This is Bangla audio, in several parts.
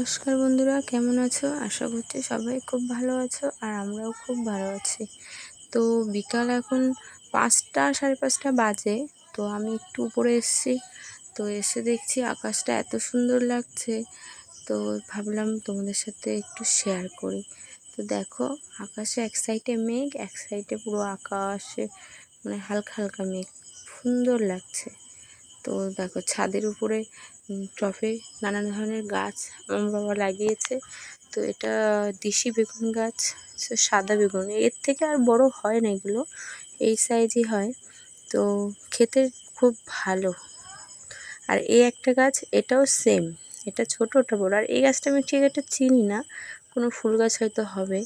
নমস্কার বন্ধুরা, কেমন আছো? আশা করছি সবাই খুব ভালো আছো আর আমরাও খুব ভালো আছি। তো বিকাল এখন পাঁচটা, সাড়ে পাঁচটা বাজে, তো আমি একটু উপরে এসেছি। তো এসে দেখছি আকাশটা এত সুন্দর লাগছে, তো ভাবলাম তোমাদের সাথে একটু শেয়ার করি। তো দেখো, আকাশে এক সাইডে মেঘ, এক সাইডে পুরো আকাশে মানে হালকা হালকা মেঘ। সুন্দর লাগছে। তো দেখো ছাদের উপরে টফে নানান ধরনের গাছ আমার বাবা লাগিয়েছে। তো এটা দেশি বেগুন গাছ সাদা বেগুন। এর থেকে আর বড় হয় না এগুলো, এই সাইজই হয়। তো খেতে খুব ভালো। আর এই একটা গাছ, এটাও সেম এটা ছোট, ওটা বড়। আর এই গাছটা আমি ঠিক একটা চিনি না, কোনো ফুল গাছ হয়তো হবে।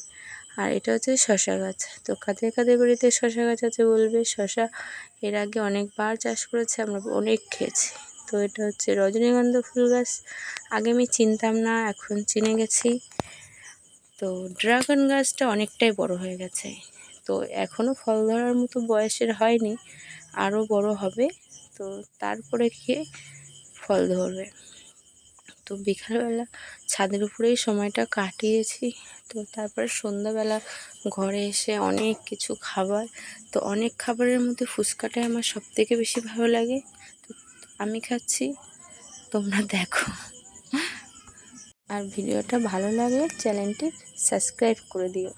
আর এটা হচ্ছে শশা গাছ। তো কাদের কাদের বাড়িতে শশা গাছ আছে বলবে? শশা এর আগে অনেকবার চাষ করেছে, আমরা অনেক খেয়েছি। তো এটা হচ্ছে রজনীগন্ধা ফুল গাছ। আগে আমি চিনতাম না, এখন চিনে গেছি। তো ড্রাগন গাছটা অনেকটাই বড় হয়ে গেছে। তো এখনও ফল ধরার মতো বয়সের হয়নি আরও বড় হবে। তো তারপরে গিয়ে ফল ধরবে। তো বিকালবেলা ছাদের উপরেই সময়টা কাটিয়েছি। তো তারপরে সন্ধ্যাবেলা ঘরে এসে অনেক কিছু খাবার, তো অনেক খাবারের মধ্যে ফুচকাটাই আমার সব থেকে বেশি ভালো লাগে। তো আমি খাচ্ছি, তোমরা দেখো। আর ভিডিওটা ভালো লাগলে চ্যানেলটি সাবস্ক্রাইব করে দিও।